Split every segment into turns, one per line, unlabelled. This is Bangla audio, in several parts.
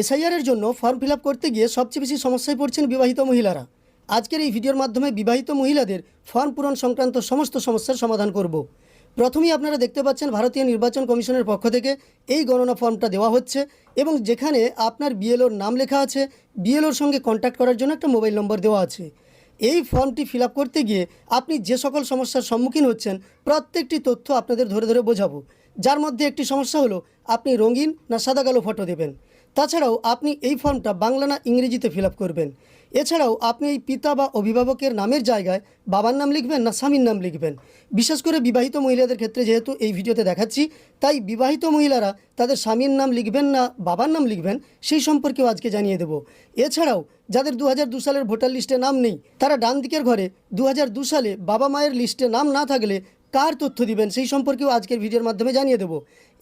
এসআইআরের জন্য ফর্ম ফিল করতে গিয়ে সবচেয়ে বেশি সমস্যায় পড়ছেন বিবাহিত মহিলারা। আজকের এই ভিডিওর মাধ্যমে বিবাহিত মহিলাদের ফর্ম পূরণ সংক্রান্ত সমস্ত সমস্যার সমাধান করব। প্রথমেই আপনারা দেখতে পাচ্ছেন ভারতীয় নির্বাচন কমিশনের পক্ষ থেকে এই গণনা ফর্মটা দেওয়া হচ্ছে এবং যেখানে আপনার বিএলওর নাম লেখা আছে, বিএলওর সঙ্গে কন্ট্যাক্ট করার জন্য একটা মোবাইল নম্বর দেওয়া আছে। এই ফর্মটি ফিল করতে গিয়ে আপনি যে সকল সমস্যার সম্মুখীন হচ্ছেন, প্রত্যেকটি তথ্য আপনাদের ধরে ধরে বোঝাবো। যার মধ্যে একটি সমস্যা হলো, আপনি রঙিন না সাদা কালো ফটো দেবেন। তাছাড়াও আপনি এই ফর্মটা বাংলা না ইংরেজিতে ফিল করবেন। এছাড়াও আপনি এই পিতা বা অভিভাবকের নামের জায়গায় বাবার নাম লিখবেন না স্বামীর নাম লিখবেন। বিশেষ করে বিবাহিত মহিলাদের ক্ষেত্রে যেহেতু এই ভিডিওতে দেখাচ্ছি, তাই বিবাহিত মহিলারা তাদের স্বামীর নাম লিখবেন না বাবার নাম লিখবেন, সেই সম্পর্কেও আজকে জানিয়ে দেব। এছাড়াও যাদের দু সালের ভোটার লিস্টে নাম নেই, তারা ডান দিকের ঘরে দু সালে বাবা মায়ের লিস্টে নাম না থাকলে কার তথ্য দিবেন, সেই সম্পর্কেও আজকের ভিডিওর মাধ্যমে জানিয়ে দেব।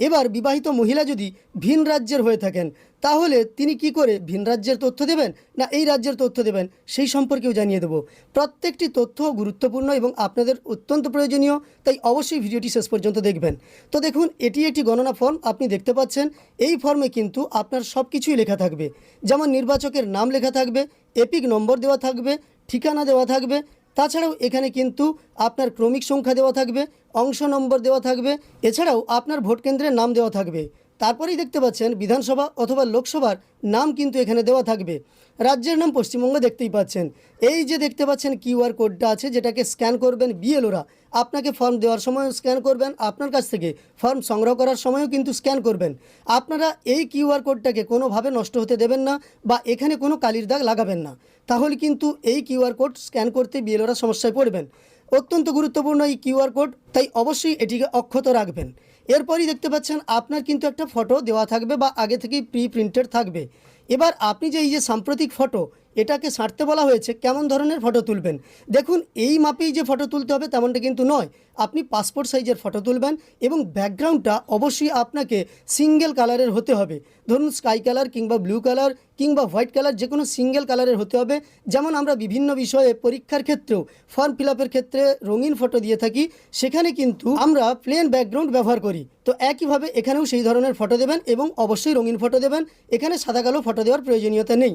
এবার বিবাহিত মহিলা যদি ভিন রাজ্যের হয়ে থাকেন তাহলে তিনি কি করে ভিন রাজ্যের তথ্য দেবেন না এই রাজ্যের তথ্য দেবেন? সেই সম্পর্কেও জানিয়ে দেব। প্রত্যেকটি তথ্য গুরুত্বপূর্ণ এবং আপনাদের অত্যন্ত প্রয়োজনীয়, তাই অবশ্যই ভিডিওটি শেষ পর্যন্ত দেখবেন। তো দেখুন, এটি একটি গণনা ফর্ম, আপনি দেখতে পাচ্ছেন, এই ফর্মে কিন্তু আপনার সব কিছুই লেখা থাকবে। যেমন নির্বাচকের নাম লেখা থাকবে, এপিক নম্বর দেওয়া থাকবে, ঠিকানা দেওয়া থাকবে, তাছাড়াও এখানে কিন্তু আপনার ক্রমিক সংখ্যা দেওয়া থাকবে, অংশ নম্বর দেওয়া থাকবে, এছাড়াও আপনার ভোট কেন্দ্রের নাম দেওয়া থাকবে। তারপরেই দেখতে পাচ্ছেন বিধানসভা অথবা লোকসভার নাম কিন্তু এখানে দেওয়া থাকবে। রাজ্যের নাম পশ্চিমবঙ্গ দেখতেই পাচ্ছেন। এই যে দেখতে পাচ্ছেন কিউআর কোডটা আছে, যেটাকে স্ক্যান করবেন বিএলওরা। আপনাকে ফর্ম দেওয়ার সময় স্ক্যান করবেন, আপনার কাছ থেকে ফর্ম সংগ্রহ করার সময়ও কিন্তু স্ক্যান করবেন। আপনারা এই কিউআর কোডটাকে কোনোভাবে নষ্ট হতে দেবেন না বা এখানে কোনো কালির দাগ লাগাবেন না। তাহলে কিন্তু এই কিউআর কোড স্ক্যান করতে বিএলওরা সমস্যায় পড়বেন। অত্যন্ত গুরুত্বপূর্ণ এই কিউআর কোড, তাই অবশ্যই এটিকে অক্ষত রাখবেন। এরপরই দেখতে পাচ্ছেন আপনার কিন্তু একটা ফটো দেওয়া থাকবে বা আগে থেকেই প্রি প্রিন্টেড থাকবে। এবার আপনি যে এই যে সাম্প্রতিক ফটো এটাকে ছাঁটতে বলা হয়েছে, কেমন ধরনের ফটো তুলবেন? দেখুন, এই মাপেই যে ফটো তুলতে হবে তেমনটা কিন্তু নয়। আপনি পাসপোর্ট সাইজের ফটো তুলবেন এবং ব্যাকগ্রাউন্ডটা অবশ্যই আপনাকে সিঙ্গেল কালারের হতে হবে। ধরুন স্কাই কালার কিংবা ব্লু কালার কিংবা হোয়াইট কালার যে কোনো সিঙ্গেল কালারের হতে হবে। যেমন আমরা বিভিন্ন বিষয়ে পরীক্ষার ক্ষেত্রেও ফর্ম ফিল ক্ষেত্রে রঙিন ফটো দিয়ে থাকি, সেখানে কিন্তু আমরা প্লেন ব্যাকগ্রাউন্ড ব্যবহার করি। তো একইভাবে এখানেও সেই ধরনের ফটো দেবেন এবং অবশ্যই রঙিন ফটো দেবেন। এখানে সাদা কালো ফটো দেওয়ার প্রয়োজনীয়তা নেই।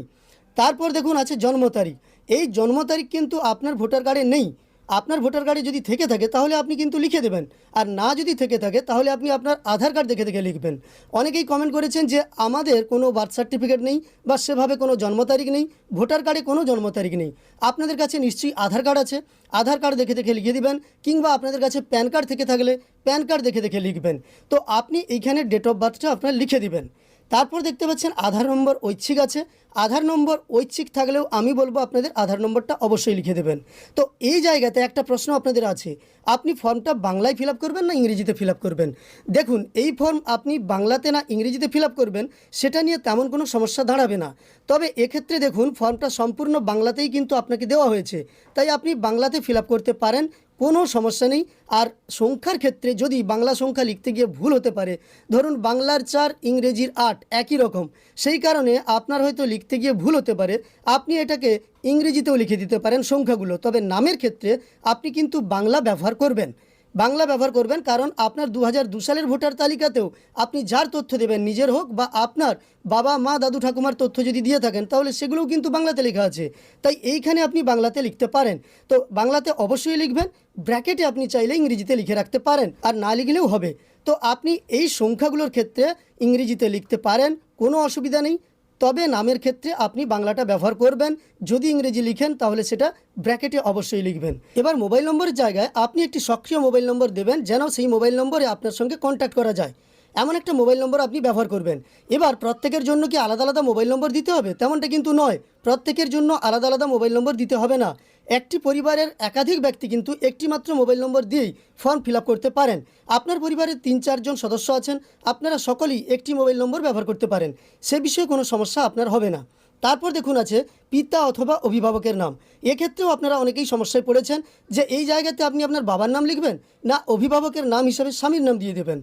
তারপর দেখুন আছে জন্ম তারিখ। এই জন্ম তারিখ কিন্তু আপনার ভোটার কার্ডে নেই। আপনার ভোটার কার্ডে যদি থেকে থাকে, তাহলে আপনি কিন্তু লিখে দেবেন। আর না যদি থেকে থাকে, তাহলে আপনি আপনার আধার কার্ড দেখে দেখে লিখবেন। অনেকেই কমেন্ট করেছেন যে, আমাদের কোনো বার্থ সার্টিফিকেট নেই বা সেভাবে কোনো জন্ম তারিখ নেই, ভোটার কার্ডে কোনো জন্ম তারিখ নেই। আপনাদের কাছে নিশ্চয়ই আধার কার্ড আছে। আধার কার্ড দেখে দেখে লিখে দিবেন, কিংবা আপনাদের কাছে প্যান কার্ড থেকে থাকলে প্যান কার্ড দেখে দেখে লিখবেন। তো আপনি এইখানে ডেট অফ বার্থটা আপনার লিখে দিবেন। তারপর দেখতে পাচ্ছেন আধার নম্বর ঐচ্ছিক আছে। আধার নম্বর ঐচ্ছিক থাকলেও আমি বলব আপনাদের আধার নম্বরটা অবশ্যই লিখে দেবেন। তো এই জায়গাতে একটা প্রশ্ন আপনাদের আছে, আপনি ফর্মটা বাংলায় ফিল করবেন না ইংরেজিতে ফিল করবেন? দেখুন, এই ফর্ম আপনি বাংলাতে না ইংরেজিতে ফিল করবেন, সেটা নিয়ে তেমন কোনো সমস্যা দাঁড়াবে না। তবে এক্ষেত্রে দেখুন, ফর্মটা সম্পূর্ণ বাংলাতেই কিন্তু আপনাকে দেওয়া হয়েছে। তাই আপনি বাংলাতে ফিল করতে পারেন কোনো সমস্যা নেই। আর সংখ্যার ক্ষেত্রে যদি বাংলা সংখ্যা লিখতে গিয়ে ভুল হতে পারে, ধরুন বাংলার চার, ইংরেজির আট একই রকম, সেই কারণে আপনার হয়তো লিখতে গিয়ে ভুল হতে পারে। আপনি এটাকে ইংরেজিতেও লিখে দিতে পারেন সংখ্যাগুলো, তবে নামের ক্ষেত্রে আপনি কিন্তু বাংলা ব্যবহার করবেন। বাংলা ব্যবহার করবেন, কারণ আপনার দু সালের ভোটার তালিকাতেও আপনি যার তথ্য দেবেন, নিজের হোক বা আপনার বাবা, মা, দাদু, ঠাকুমার তথ্য যদি দিয়ে থাকেন, তাহলে সেগুলোও কিন্তু বাংলাতে লেখা আছে। তাই এইখানে আপনি বাংলাতে লিখতে পারেন। তো বাংলাতে অবশ্যই লিখবেন, ব্র্যাকেটে আপনি চাইলে ইংরেজিতে লিখে রাখতে পারেন, আর না লিখলেও হবে। তো আপনি এই সংখ্যাগুলোর ক্ষেত্রে ইংরেজিতে লিখতে পারেন, কোনো অসুবিধা নেই। তবে নামের ক্ষেত্রে আপনি বাংলাটা ব্যবহার করবেন। যদি ইংরেজি লিখেন, তাহলে সেটা ব্র্যাকেটে অবশ্যই লিখবেন। এবার মোবাইল নম্বরের জায়গায় আপনি একটি সক্রিয় মোবাইল নম্বর দেবেন, যেন সেই মোবাইল নম্বরে আপনার সঙ্গে কন্ট্যাক্ট করা যায়। এমন একটা মোবাইল নম্বর আপনি ব্যবহার করবেন। এবার প্রত্যেকের জন্য কি আলাদা আলাদা মোবাইল নম্বর দিতে হবে? তেমনটা কিন্তু নয়। প্রত্যেকের জন্য আলাদা আলাদা মোবাইল নম্বর দিতে হবে না। একটি পরিবারের একাধিক ব্যক্তি কিন্তু একটি মাত্র মোবাইল নম্বর দিয়েই ফর্ম ফিল করতে পারেন। আপনার পরিবারের তিন চারজন সদস্য আছেন। আপনারা সকলেই একটি মোবাইল নম্বর ব্যবহার করতে পারেন। সে বিষয়ে কোনো সমস্যা আপনার হবে না। তারপর দেখুন আছে, পিতা অথবা অভিভাবকের নাম। এক্ষেত্রেও আপনারা অনেকেই সমস্যায় পড়েছেন যে এই জায়গাতে আপনি আপনার বাবার নাম লিখবেন না অভিভাবকের নাম হিসাবে স্বামীর নাম দিয়ে দেবেন।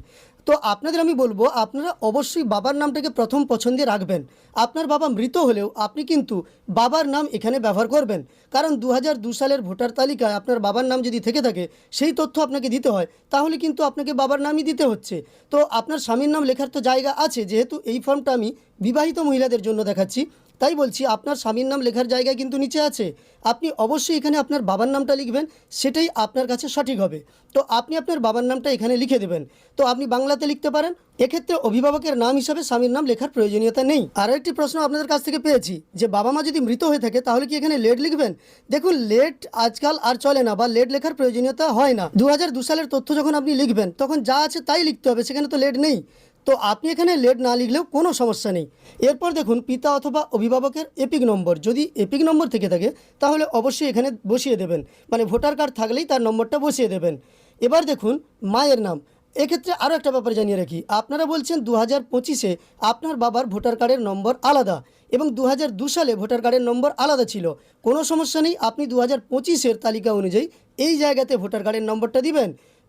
তো আপনাদের আমি বলব, আপনারা অবশ্যই বাবার নামটাকে প্রথম পছন্দে রাখবেন। আপনার বাবা মৃত হলেও আপনি কিন্তু বাবার নাম এখানে ব্যবহার করবেন। কারণ দু সালের ভোটার তালিকায় আপনার বাবার নাম যদি থেকে থাকে, সেই তথ্য আপনাকে দিতে হয়। তাহলে কিন্তু আপনাকে বাবার নামই দিতে হচ্ছে। তো আপনার স্বামীর নাম লেখার তো জায়গা আছে। যেহেতু এই ফর্মটা আমি বিবাহিত মহিলাদের জন্য দেখাচ্ছি তাই বলছি, আপনার স্বামীর নাম লেখার জায়গায় কিন্তু নিচে আছে। আপনি অবশ্যই এখানে আপনার বাবার নামটা লিখবেন, সেটাই আপনার কাছে সঠিক হবে। তো আপনি আপনার বাবার নামটা এখানে লিখে দেবেন। তো আপনি বাংলাতে লিখতে পারেন। এক্ষেত্রে অভিভাবকের নাম হিসাবে স্বামীর নাম লেখার প্রয়োজনীয়তা নেই। আরও একটি প্রশ্ন আপনাদের কাছ থেকে পেয়েছি, যে বাবা মা যদি মৃত হয়ে থাকে, তাহলে কি এখানে লেট লিখবেন? দেখুন, লেট আজকাল আর চলে না, বা লেট লেখার প্রয়োজনীয়তা হয় না। দু সালের তথ্য যখন আপনি লিখবেন, তখন যা আছে তাই লিখতে হবে, সেখানে তো লেট নেই। তো আপনি এখানে লেট না লিখলেও কোনো সমস্যা নেই। এরপর দেখুন, পিতা অথবা অভিভাবকের এপিক নম্বর যদি এপিক নম্বর থেকে থাকে, তাহলে অবশ্যই এখানে বসিয়ে দেবেন। মানে ভোটার কার্ড থাকলেই তার নম্বরটা বসিয়ে দেবেন। এবার দেখুন, মায়ের নাম। এক্ষেত্রে আরও একটা ব্যাপার জানিয়ে রাখি। আপনারা বলছেন দু হাজার পঁচিশে আপনার বাবার ভোটার কার্ডের নম্বর আলাদা এবং দু হাজার দু সালে ভোটার কার্ডের নম্বর আলাদা ছিল। কোনো সমস্যা নেই, আপনি দু হাজার পঁচিশের তালিকা অনুযায়ী এই জায়গাতে ভোটার কার্ডের নম্বরটা দিবেন।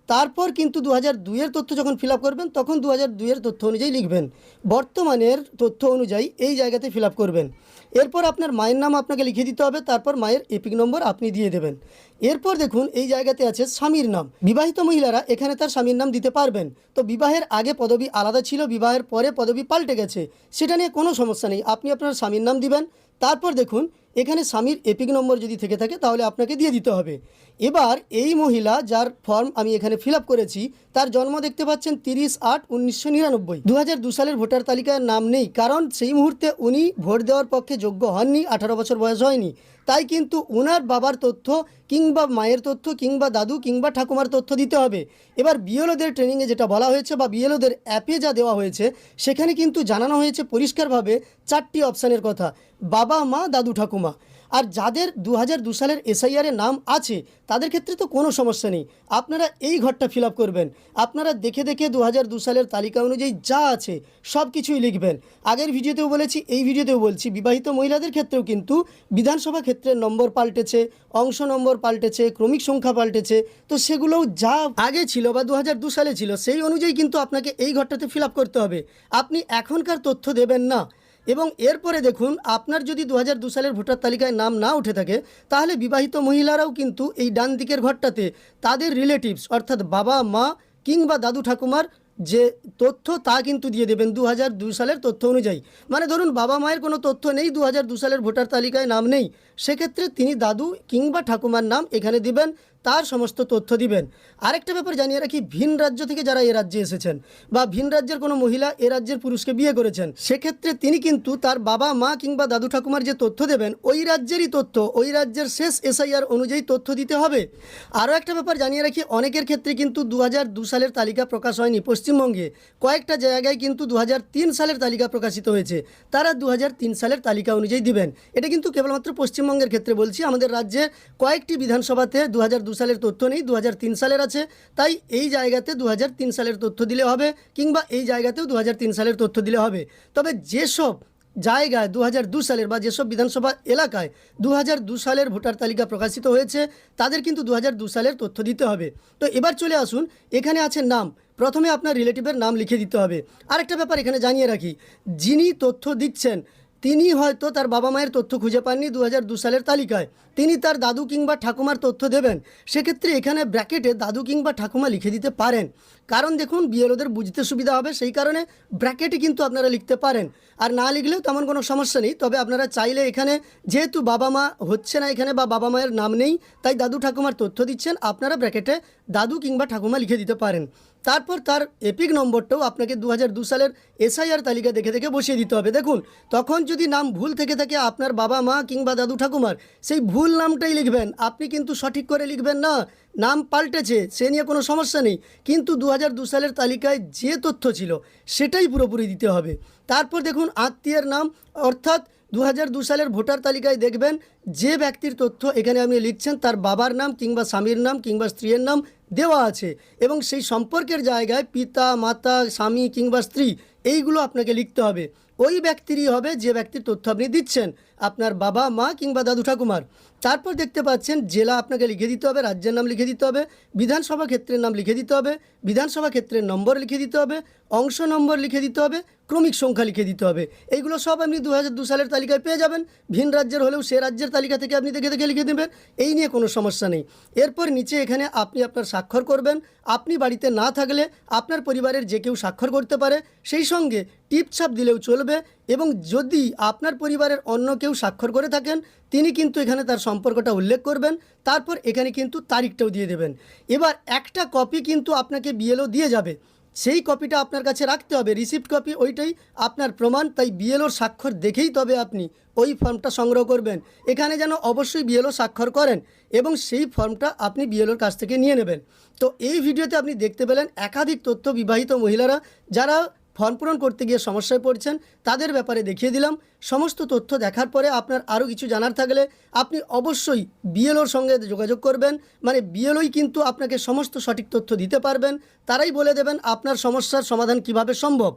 তারপর কিন্তু দু হাজার দুইয়ের তথ্য যখন ফিল করবেন, তখন দু হাজার দুইয়ের তথ্য অনুযায়ী লিখবেন। বর্তমানের তথ্য অনুযায়ী এই জায়গাতে ফিল করবেন। এরপর আপনার মায়ের নাম আপনাকে লিখে দিতে হবে, তারপর মায়ের এপিক নম্বর আপনি দিয়ে দেবেন। এরপর দেখুন, এই জায়গাতে আছে স্বামীর নাম। বিবাহিত মহিলারা এখানে তার স্বামীর নাম দিতে পারবেন। তো বিবাহের আগে পদবি আলাদা ছিল, বিবাহের পরে পদবি পাল্টে গেছে। সেটা নিয়ে কোনো সমস্যা নেই, আপনি আপনার স্বামীর নাম দিবেন। তারপর দেখুন, এখানে স্বামীর এপিক নম্বর যদি থেকে থাকে, তাহলে আপনাকে দিয়ে দিতে হবে। এবার এই মহিলা যার ফর্ম আমি এখানে ফিল করেছি, তার জন্ম দেখতে পাচ্ছেন তিরিশ আট উনিশশো নিরানব্বই। দু সালের ভোটার তালিকায় নাম নেই, কারণ সেই মুহূর্তে উনি ভোট দেওয়ার পক্ষে যোগ্য হননি, আঠারো বছর বয়স হয়নি। তাই কিন্তু ওনার বাবার তথ্য কিংবা মায়ের তথ্য কিংবা দাদু কিংবা ঠাকুমার তথ্য দিতে হবে। এবার বিএলওদের ট্রেনিংয়ে যেটা বলা হয়েছে বা বিএলওদের অ্যাপে যা দেওয়া হয়েছে, সেখানে কিন্তু জানানো হয়েছে পরিষ্কারভাবে চারটি অপশানের কথা। বাবা, মা, দাদু, ঠাকুমা। আর যাদের দু হাজার দু সালের এসআইআরে নাম আছে, তাদের ক্ষেত্রে তো কোনো সমস্যা নেই। আপনারা এই ঘরটা ফিল করবেন। আপনারা দেখে দেখে দু হাজার দু সালের তালিকা অনুযায়ী যা আছে, সব কিছুই লিখবেন। আগের ভিডিওতেও বলেছি, এই ভিডিওতেও বলছি, বিবাহিত মহিলাদের ক্ষেত্রেও কিন্তু বিধানসভা ক্ষেত্রের নম্বর পাল্টেছে, অংশ নম্বর পাল্টেছে, ক্রমিক সংখ্যা পাল্টেছে, তো সেগুলোও যা আগে ছিল বা দু হাজার দু সালে ছিল, সেই অনুযায়ী কিন্তু আপনাকে এই ঘরটাতে ফিল করতে হবে। আপনি এখনকার তথ্য দেবেন না। এবং এরপরে দেখুন, আপনার যদি দু হাজার সালের ভোটার তালিকায় নাম না উঠে থাকে, তাহলে বিবাহিত মহিলারাও কিন্তু এই ডান দিকের ঘরটাতে তাদের রিলেটিভস অর্থাৎ বাবা, মা কিংবা দাদু ঠাকুমার যে তথ্য, তা কিন্তু দিয়ে দেবেন দু হাজার সালের তথ্য অনুযায়ী। মানে ধরুন, বাবা মায়ের কোনো তথ্য নেই দু হাজার দু সালের ভোটার তালিকায় নাম নেই। সেক্ষেত্রে তিনি দাদু কিংবা ঠাকুমার নাম এখানে দিবেন। তার সমস্ত তথ্য দিবেন। আরেকটা ব্যাপার জানিয়ে রাখি, ভিন রাজ্য থেকে যারা এ রাজ্যে এসেছেন বা ভিন রাজ্যের কোনো মহিলা এ রাজ্যের পুরুষকে বিয়ে করেছেন, সেক্ষেত্রে তিনি কিন্তু তার বাবা, মা কিংবা দাদু ঠাকুমার যে তথ্য দেবেন, ওই রাজ্যেরই তথ্য, ওই রাজ্যের শেষ এসআইআর অনুযায়ী তথ্য দিতে হবে। আরও একটা ব্যাপার জানিয়ে রাখি, অনেকের ক্ষেত্রে কিন্তু দু সালের তালিকা প্রকাশ হয়নি পশ্চিমবঙ্গে। কয়েকটা জায়গায় কিন্তু দু হাজার তিন সালের তালিকা প্রকাশিত হয়েছে, তারা দু হাজার তিন সালের তালিকা অনুযায়ী দিবেন। এটা কিন্তু কেবলমাত্র পশ্চিমবঙ্গের ক্ষেত্রে বলছি, আমাদের রাজ্যে কয়েকটি বিধানসভাতে দু সালের তথ্য নেই দু হাজার তিন সালের আছে, তাই এই জায়গাতে দু হাজার তিন সালের তথ্য দিলে হবে কিংবা এই জায়গাতেও দু হাজার তিন সালের তথ্য দিলে হবে। তবে যেসব জায়গায় দু সালের বা যেসব বিধানসভা এলাকায় দু সালের ভোটার তালিকা প্রকাশিত হয়েছে, তাদের কিন্তু দু সালের তথ্য দিতে হবে। তো এবার চলে আসুন, এখানে আছে নাম। প্রথমে আপনার রিলেটিভের নাম লিখে দিতে হবে। আরেকটা ব্যাপার এখানে জানিয়ে রাখি, যিনি তথ্য দিচ্ছেন তিনি হয়তো তার বাবা মায়ের তথ্য খুঁজে পাননি দু সালের তালিকায়। তিনি তার দাদু কিংবা ঠাকুমার তথ্য দেবেন। সেক্ষেত্রে এখানে ব্র্যাকেটে দাদু কিংবা ঠাকুমা লিখে দিতে পারেন। কারণ দেখুন বিএলওদের বুঝতে সুবিধা হবে, সেই কারণে ব্র্যাকেটে কিন্তু আপনারা লিখতে পারেন। আর না লিখলেও তেমন কোনো সমস্যা নেই, তবে আপনারা চাইলে এখানে যেহেতু বাবা মা হচ্ছে না এখানে বা বাবা মায়ের নাম নেই, তাই দাদু ঠাকুমার তথ্য দিচ্ছেন, আপনারা ব্র্যাকেটে দাদু কিংবা ঠাকুমা লিখে দিতে পারেন। তারপর তার এপিক নম্বরটাও আপনাকে দু সালের এসআইআর তালিকা দেখে দেখে বসিয়ে দিতে হবে। দেখুন, তখন যদি নাম ভুল থেকে থাকে আপনার বাবা মা কিংবা দাদু ঠাকুমার, সেই ভুল নামটাই লিখবেন। আপনি কিন্তু সঠিক করে লিখবেন না। নাম পাল্টেছে, সে নিয়ে কোনো সমস্যা নেই। কিন্তু দু সালের তালিকায় যে তথ্য ছিল, সেটাই পুরোপুরি দিতে হবে। তারপর দেখুন, আত্মীয়ের নাম, অর্থাৎ দু সালের ভোটার তালিকায় দেখবেন, যে ব্যক্তির তথ্য এখানে আপনি লিখছেন, তার বাবার নাম কিংবা স্বামীর নাম কিংবা স্ত্রীর নাম দেওয়া আছে এবং সেই সম্পর্কের জায়গায় পিতা, মাতা, স্বামী কিংবা স্ত্রী, এইগুলো আপনাকে লিখতে হবে। ওই ব্যক্তিরই হবে যে ব্যক্তির তথ্য আপনি দিচ্ছেন। আপনার বাবা, মা কিংবা দাদু ঠাকুমার। তারপর দেখতে পাচ্ছেন জেলা আপনাকে লিখে দিতে হবে, রাজ্যের নাম লিখে দিতে হবে, বিধানসভা ক্ষেত্রের নাম লিখে দিতে হবে, বিধানসভা ক্ষেত্রের নম্বর লিখে দিতে হবে, অংশ নম্বর লিখে দিতে হবে ক্রমিক সংখ্যা লিখে দিতে হবে। এইগুলো সব আপনি দু হাজার দু সালের তালিকায় পেয়ে যাবেন। ভিন রাজ্যের হলেও সে রাজ্যের তালিকা থেকে আপনি দেখে দেখে লিখে দেবেন। এই নিয়ে কোনো সমস্যা নেই। এরপর নিচে এখানে আপনি আপনার স্বাক্ষর করবেন। আপনি বাড়িতে না থাকলে আপনার পরিবারের যে কেউ স্বাক্ষর করতে পারে, সেই সঙ্গে টিপছাপ দিলেও চলবে এবং যদি আপনার পরিবারের অন্য কেউ স্বাক্ষর করে থাকেন, তিনি কিন্তু এখানে তার সম্পর্কটা উল্লেখ করবেন। তারপর এখানে কিন্তু তারিখটাও দিয়ে দেবেন। এবার একটা কপি কিন্তু আপনাকে বিএলও দিয়ে যাবে। সেই কপিটা আপনার কাছে রাখতে হবে। রিসিপ্ট কপি ওইটাই আপনার প্রমাণ, তাই বিএলওর স্বাক্ষর দেখেই তবে আপনি ওই ফর্মটা সংগ্রহ করবেন। এখানে যেন অবশ্যই বিএলও স্বাক্ষর করেন এবং সেই ফর্মটা আপনি বিএলওর কাছ থেকে নিয়ে নেবেন। তো এই ভিডিওতে আপনি দেখতে পেলেন একাধিক তথ্য বিবাহিত মহিলারা যারা ফর্ম পূরণ করতে গিয়ে সমস্যায় পড়ছেন, তাদের ব্যাপারে দেখিয়ে দিলাম। সমস্ত তথ্য দেখার পরে আপনার আরও কিছু জানার থাকলে আপনি অবশ্যই বিএলওর সঙ্গে যোগাযোগ করবেন। মানে বিএলওই কিন্তু আপনাকে সমস্ত সঠিক তথ্য দিতে পারবেন। তারাই বলে দেবেন আপনার সমস্যার সমাধান কীভাবে সম্ভব।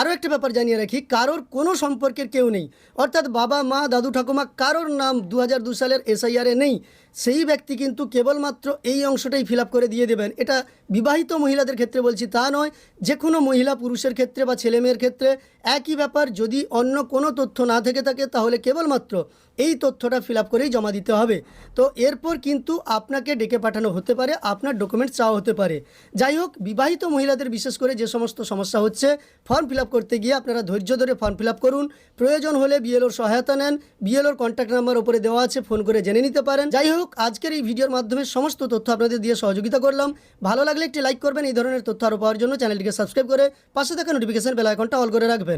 আরও একটা ব্যাপার জানিয়ে রাখি, কারোর কোনো সম্পর্কের কেউ নেই। অর্থাৎ বাবা, মা, দাদু, ঠাকুমা কারোর নাম দু হাজার দু সালের এসআইআরে নেই। সেই ব্যক্তি কিন্তু কেবলমাত্র এই অংশটাই ফিল করে দিয়ে দেবেন। এটা বিবাহিত মহিলাদের ক্ষেত্রে বলছি তা নয় যে কোনো মহিলা পুরুষের ক্ষেত্রে বা ছেলেমেয়ের ক্ষেত্রে একই ব্যাপার যদি অন্য কোনো তথ্য না থেকে থাকে, তাহলে কেবলমাত্র এই তথ্যটা ফিল করেই জমা দিতে হবে। তো এরপর কিন্তু আপনাকে ডেকে পাঠানো হতে পারে, আপনার ডকুমেন্টস চাওয়া হতে পারে। যাই হোক, বিবাহিত মহিলাদের বিশেষ করে যে সমস্ত সমস্যা হচ্ছে, ফর্ম ফিল করতে গিয়ে আপনারা ধৈর্য ধরে ফর্ম ফিল করুন। প্রয়োজন হলে বিএলওর সহায়তা নেন। বিএলওর কন্ট্যাক্ট নাম্বার ওপরে দেওয়া আছে, ফোন করে জেনে নিতে পারেন। যাই হোক, আজকের এই ভিডিওর মাধ্যমে সমস্ত তথ্য আপনাদের দিয়ে সহযোগিতা করলাম। ভালো লাগলে একটি লাইক করবেন, এই ধরনের তথ্য আরও পাওয়ার জন্য চ্যানেলটিকে সাবস্ক্রাইব করে পাশে থাকা নোটিফিকেশন বেল আইকনটা অল করে রাখবেন।